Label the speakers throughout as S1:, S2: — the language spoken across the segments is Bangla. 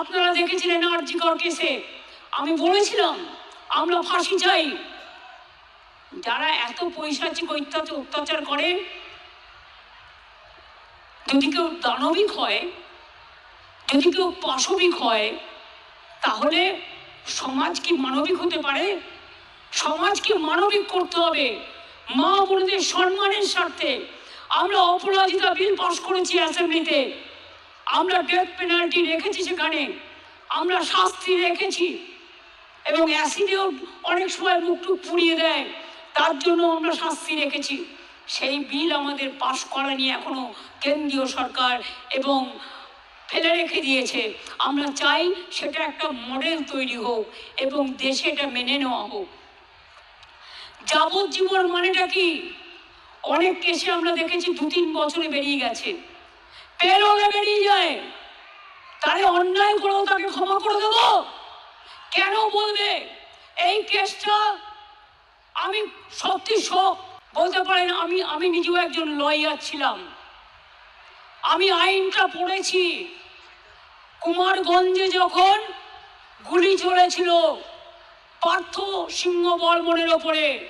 S1: আপনারা দেখেছিলেন আরজিকর কেসে আমি বলেছিলাম, আমরা ফাঁসি চাই। যারা এত পৈশাচিক অত্যাচার অত্যাচার করে, যদি কেউ দানবিক হয়, যদি কেউ পাশবিক হয়, তাহলে সমাজ কি মানবিক হতে পারে? সমাজকে মানবিক করতে হবে? মা বোনদের সম্মানের স্বার্থে আমরা অপরাজিতা বিল পাশ করেছি অ্যাসেম্বলিতে আমরা ডেথ পেনাল্টি রেখেছি সেখানে। আমরা শাস্তি রেখেছি। এবং অ্যাসিডেও অনেক সময় মুখটুক পুড়িয়ে দেয়। তার জন্য আমরা শাস্তি রেখেছি। সেই বিল আমাদের পাশ করা নিয়ে এখনও কেন্দ্রীয় সরকার এবং ফেলে রেখে দিয়েছে। আমরা চাই সেটা একটা মডেল তৈরি হোক এবং দেশে এটা মেনে নেওয়া হোক। যাবজ্জীবন মানেটা কি? অনেক কেসে আমরা দেখেছি দু তিন বছরে বেরিয়ে গেছে। পেরোলে বেরিয়ে যায়। তাহলে অন্যায় করেও তাকে ক্ষমা করে দেবো। কেন বলবে? এই কেসটা আমি সত্যি শোক। বলতে পারেন, আমি আমি নিজেও একজন লয়ার ছিলাম। আমি আইনটা পড়েছি। কুমারগঞ্জে যখন গুলি চলেছিল পার্থ সিংহ বর্মনের ওপরে,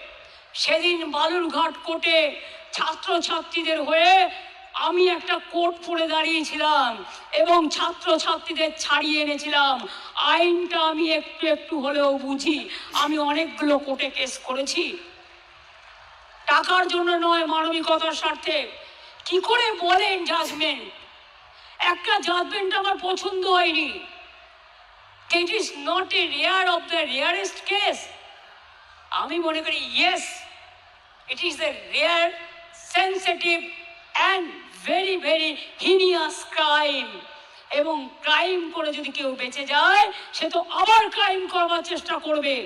S1: সেদিন বালুরঘাট কোর্টে ছাত্রছাত্রীদের হয়ে আমি একটা কোর্ট পরে দাঁড়িয়েছিলাম এবং ছাত্রছাত্রীদের ছাড়িয়ে এনেছিলাম। আইনটা আমি একটু একটু হলেও বুঝি। আমি অনেকগুলো কোর্টে কেস করেছি। টাকার জন্য নয়, মানবিকতার স্বার্থে। কি করে বলেন জাজমেন্ট একটা জাজমেন্ট আমার পছন্দ হয়নি। It is not a rare of the rarest case আমি মনে করি yes it is the rare sensitive and very very heinous crime এবং ক্রাইম করে যদি কেউ বেঁচে যায়, সে তো আবার ক্রাইম করবার চেষ্টা করবে।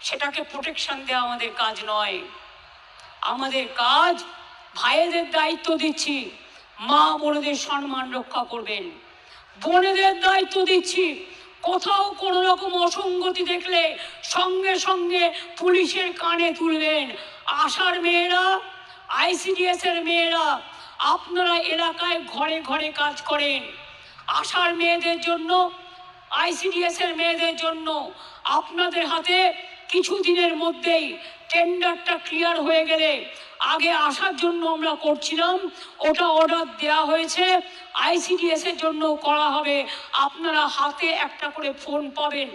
S1: সেটাকে প্রোটেকশন দেওয়া আমাদের কাজ নয়। আমাদের কাজ ভাইয়েদের দায়িত্ব দিচ্ছি। মা বোনেদের সম্মান রক্ষা করবেন। বোনেদের দায়িত্ব দিচ্ছি। কোথাও কোনো রকম অসঙ্গতি দেখলে সঙ্গে সঙ্গে পুলিশের কানে তুলবেন। আশার মেয়েরা আইসিডিএস এর মেয়েরা, আপনারা এলাকায় ঘরে ঘরে কাজ করেন। আশার মেয়েদের জন্য আইসিডিএস এর মেয়েদের জন্য আপনাদের হাতে কিছুদিনের মধ্যেই টেন্ডারটা ক্লিয়ার হয়ে গেলে আগে আসার জন্য আমরা করছিলাম, ওটা অর্ডার দেওয়া হয়েছে আইসিডিএস এর জন্য করা হবে। আপনারা হাতে একটা করে ফোন পাবেন।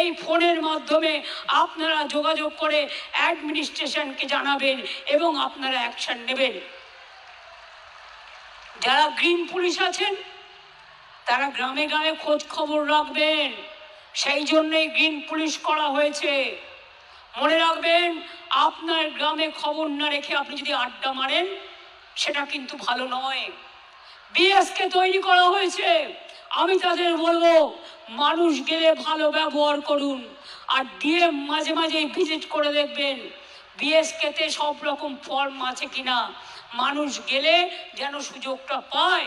S1: এই ফোনের মাধ্যমে আপনারা যোগাযোগ করে অ্যাডমিনিস্ট্রেশনকে জানাবেন এবং আপনারা অ্যাকশন নেবেন। যারা গ্রিন পুলিশ আছেন, তারা গ্রামে গ্রামে খোঁজ খবর রাখবেন। সেই জন্যই গ্রিন পুলিশ করা হয়েছে। মনে রাখবেন, আপনার গ্রামে খবর না রেখে আপনি যদি আড্ডা মারেন, সেটা কিন্তু ভালো নয়। বিএসকে তৈরি করা হয়েছে। আমি তাদের বলব, মানুষ গেলে ভালো ব্যবহার করুন, আর ডিএম মাঝে মাঝে ভিজিট করে দেখবেন, বিএসকেতে সব রকম ফর্ম আছে কিনা। মানুষ গেলে যেন সুযোগটা পায়।